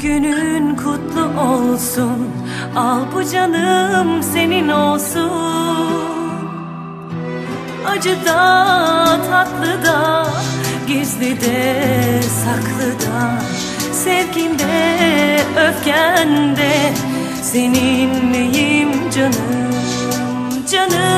Günün kutlu olsun. Al bu canım senin olsun. Acı da tatlı da Gizli de saklı da. Sevginde öfkende Seninleyim canım? Canım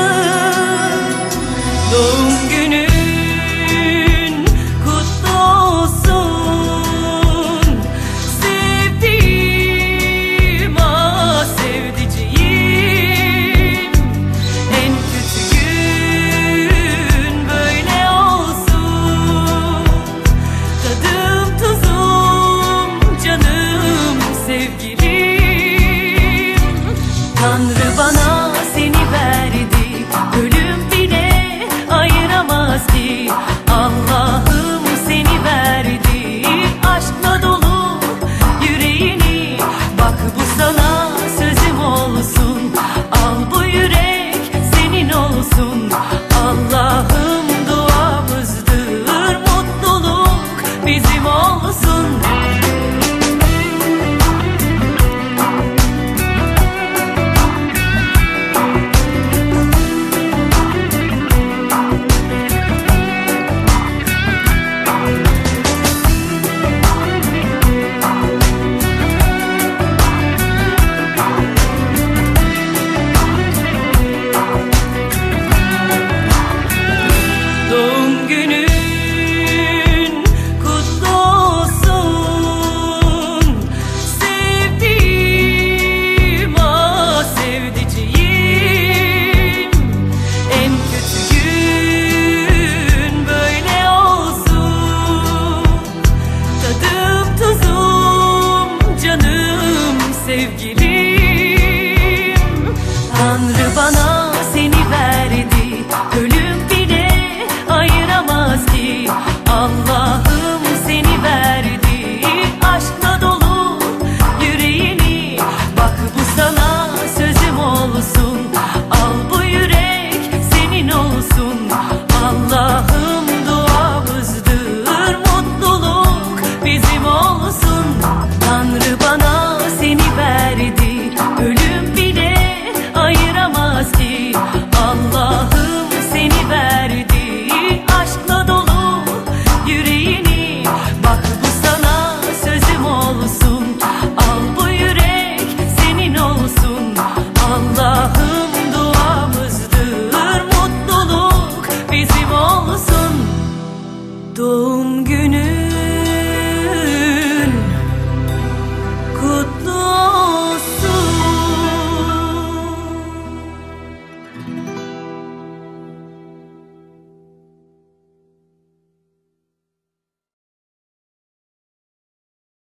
olsun. Tanrı bana 懂